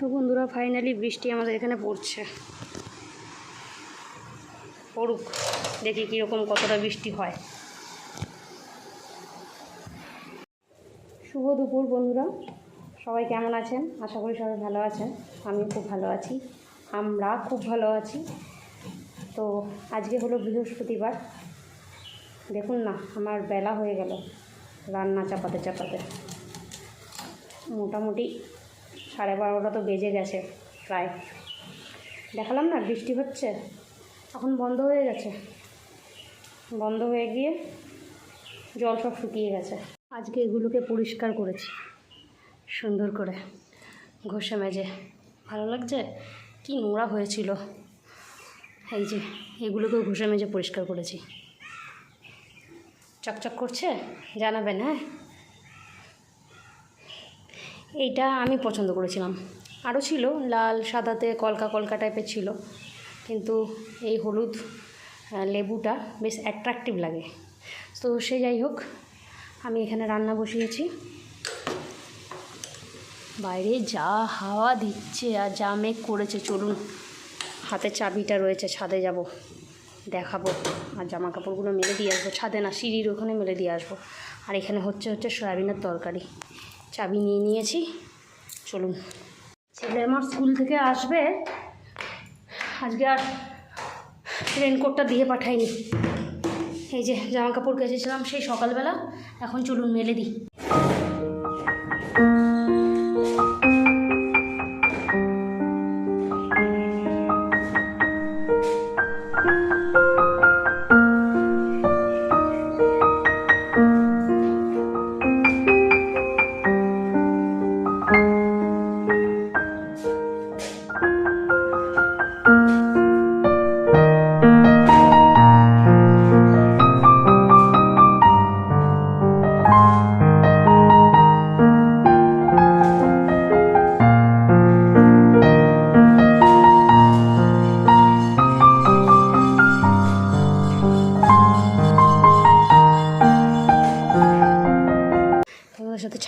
তো বন্ধুরা ফাইনালি বৃষ্টি আমাদের এখানে পড়ছে। পড়ুক, দেখি কীরকম কতটা বৃষ্টি হয়। শুভ দুপুর বন্ধুরা, সবাই কেমন আছেন? আশা করি সবাই ভালো আছেন আমি খুব ভালো আছি, আমরা খুব ভালো আছি। তো আজকে হলো বৃহস্পতিবার। দেখুন না, আমার বেলা হয়ে গেল, রান্না চাপাতে চাপাতে। মোটামুটি সাড়ে বারোটা তো বেজে গেছে প্রায়। দেখালাম না, বৃষ্টি হচ্ছে? এখন বন্ধ হয়ে গেছে। বন্ধ হয়ে গিয়ে জল সব শুকিয়ে গেছে। আজকে এগুলোকে পরিষ্কার করেছি, সুন্দর করে। ঘষে মেজে। ভালো লাগছে? কি নোংরা হয়েছিল। এই যে, এগুলোকেও ঘষে মেজে পরিষ্কার করেছি। চকচক করছে? জানাবেন হ্যাঁ? এইটা আমি পছন্দ করেছিলাম। আরও ছিল, লাল, সাদাতে কলকা কলকা টাইপের ছিল। কিন্তু এই হলুদ লেবুটা বেশ অ্যাট্রাকটিভ লাগে। তো সে যাই হোক, আমি এখানে রান্না বসিয়েছি। বাইরে যা হাওয়া দিচ্ছে আর যা মেঘ করেছে, চলুন। হাতে চাবিটা রয়েছে, ছাদে যাব। দেখাবো। আর জামা কাপড়গুলো মেলে দিয়ে আসব। ছাদে না, সিঁড়ির ওখানে মেলে দিয়ে আসব। আর এখানে হচ্ছে হচ্ছে সয়াবিনের তরকারি। চাবি নিয়ে নিয়েছি। চলুন। ছেলে আমার স্কুল থেকে আসবে। আজকে আর রেনকোটটা দিয়ে পাঠাইনি এই যে জামা কাপড় কেচেছিলাম সেই সকালবেলা। এখন চলুন মেলে দিই।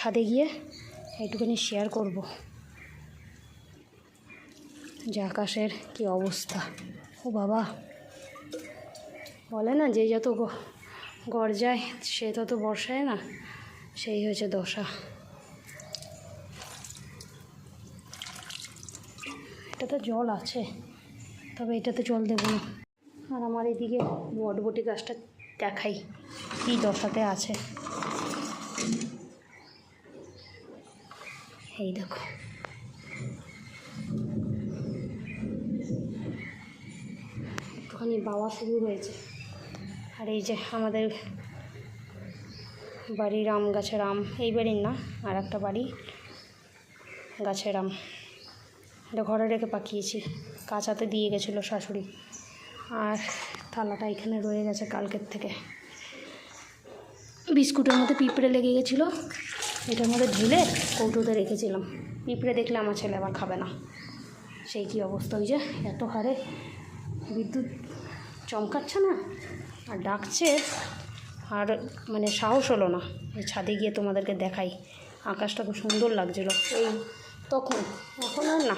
ছাদে গিয়ে এইটুখানি শেয়ার করব। যে আকাশের কি অবস্থা। ও বাবা। বলে না যে যত গর্জায় সে তত বর্ষায় না, সেই হয়েছে দশা। এটাতে জল আছে, তবে এটাতে জল দেবো না। আর আমার এদিকে বটবটি গাছটা দেখাই, কী দশাতে আছে। এই দেখো। একটুখানি বাওয়া শুরু হয়েছে। আর এই যে আমাদের বাড়ির আম গাছের আম এই বাড়ির না, আর একটা বাড়ি গাছের আম এটা ঘরে রেখে পাকিয়েছি, কাঁচাতে দিয়ে গেছিল শাশুড়ি। আর থালাটা এখানে রয়ে গেছে কালকের থেকে। বিস্কুটের মধ্যে পিঁপড়ে লেগে গেছিল। এটার মধ্যে ঢেলে কৌটোতে রেখেছিলাম। পিঁপড়ে দেখলে আমার ছেলে আবার খাবে না। সেই কী অবস্থা যে, এত হারে বিদ্যুৎ চমকাচ্ছে না? আর ডাকছে, আর মানে সাহস হলো না। ছাদে গিয়ে তোমাদেরকে দেখাই। আকাশটা খুব সুন্দর লাগছিল। এই তখন, এখন আর না।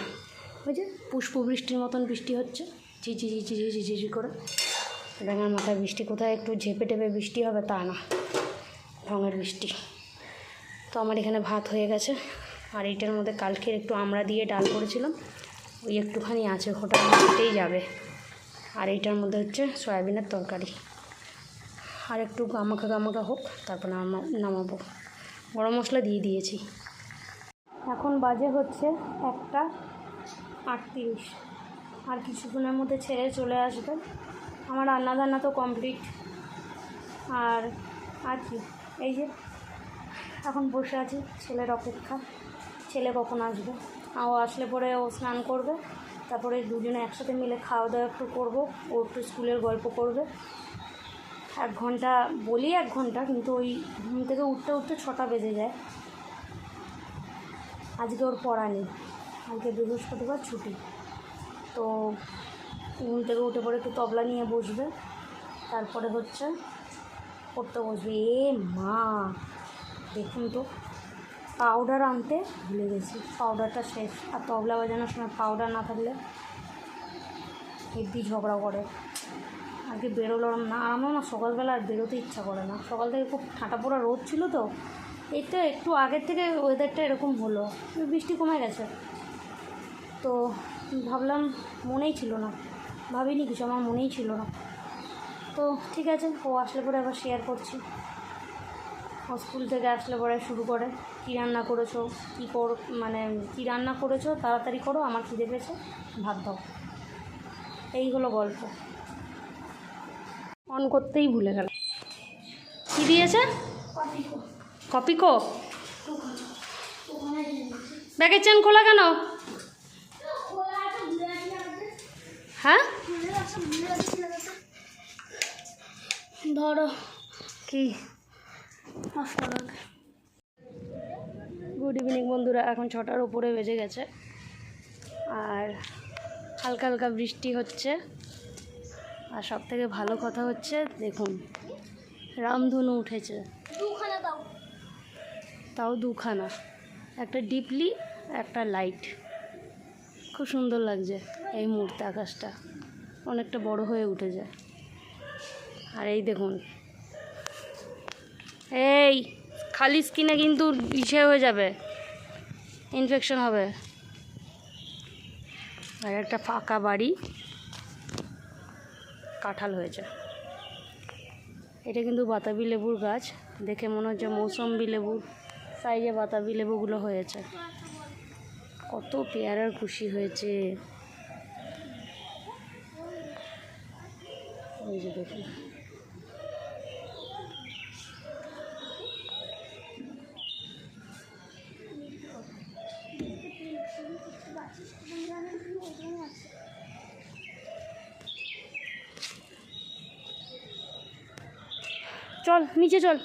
ওই যে পুষ্প বৃষ্টির মতন বৃষ্টি হচ্ছে। ঝিঝি ঝিঝি ঝিঝি ঝিঝি করে। ব্যাঙার মাথায় বৃষ্টি, কোথায় একটু ঝেপে টেপে বৃষ্টি হবে তা না। ঢঙের বৃষ্টি। তো আমার এখানে ভাত হয়ে গেছে। আর এইটার মধ্যে কালকের একটু আমরা দিয়ে ডাল করেছিলাম। ওই একটুখানি আছে, ওটা হেঁটেই যাবে। আর এইটার মধ্যে হচ্ছে সয়াবিনের তরকারি। আর একটু গামাখা গামাখা হোক, তারপর নামা- নামাবো। গরম মশলা দিয়ে দিয়েছি। এখন বাজে হচ্ছে একটা আটত্রিশ। আর কিছুক্ষণের মধ্যে ছেড়ে চলে আসবে। আমার রান্না বান্না তো কমপ্লিট। আর আর কি? এই যে এখন বসে আছি ছেলের অপেক্ষা। ছেলে কখন আসবে? ও আসলে পরে ও স্নান করবে। তারপরে দুজনে একসাথে মিলে খাওয়া দাওয়া একটু করব। ও একটু স্কুলের গল্প করবে। এক ঘণ্টা বলি এক ঘণ্টা, কিন্তু ওই ঘুম থেকে উঠতে উঠতে ছটা বেজে যায়। আজকে ওর পড়া নেই। আজকে বৃহস্পতিবার ছুটি। তো ঘুম থেকে উঠে পড়ে একটু তবলা নিয়ে বসবে। তারপরে হচ্ছে পড়তে বসবে। এ মা! দেখুন তো পাউডার আনতে ভুলে গেছি। পাউডারটা শেষ। আর তবলা বাজানোর সময় পাউডার না থাকলে হেব্বি ঝগড়া করে। আজকে বেরোলাম না আর আমার না সকালবেলা আর বেরোতে ইচ্ছা করে না। সকাল থেকে খুব ঠাঁটা পোড়া রোদ ছিল তো এইটা একটু আগের থেকে ওয়েদারটা এরকম হলো। বৃষ্টি কমে গেছে। তো ভাবলাম মনেই ছিল না। ভাবিনি কিছু, আমার মনেই ছিল না। তো ঠিক আছে, ও আসলে পরে আবার শেয়ার করছি। স্কুল থেকে আসলে পরে শুরু করে। কী রান্না করেছ? কী কর মানে কী রান্না করেছ? তাড়াতাড়ি করো আমার খিদে পেয়েছে ভাত দাও। এই হলো গল্প। অন করতেই ভুলে গেল কী দিয়েছে? কপি কো। ব্যাগের চেন খোলা কেন? হ্যাঁ? ধরো। কি? গুড ইভিনিং বন্ধুরা। এখন ছটার উপরে বেজে গেছে। আর হালকা হালকা বৃষ্টি হচ্ছে। আর সব থেকে ভালো কথা হচ্ছে দেখুন রামধনু উঠেছে। তাও দুখানা। একটা ডিপলি একটা লাইট খুব সুন্দর লাগছে এই মুহূর্তে আকাশটা। অনেকটা বড় হয়ে উঠে যায় আর এই দেখুন এই, খালি স্কিনে কিন্তু ইসে হয়ে যাবে। ইনফেকশন হবে। আর একটা ফাঁকা বাড়ি। কাঁঠাল হয়েছে। এটা কিন্তু বাতাবি লেবুর গাছ। দেখে মনে হচ্ছে মৌসম্বি লেবুর সাইজে বাতাবি লেবুগুলো হয়েছে। কত পেয়ারার খুশি হয়েছে। এই যে দেখুন। চল নিচে চল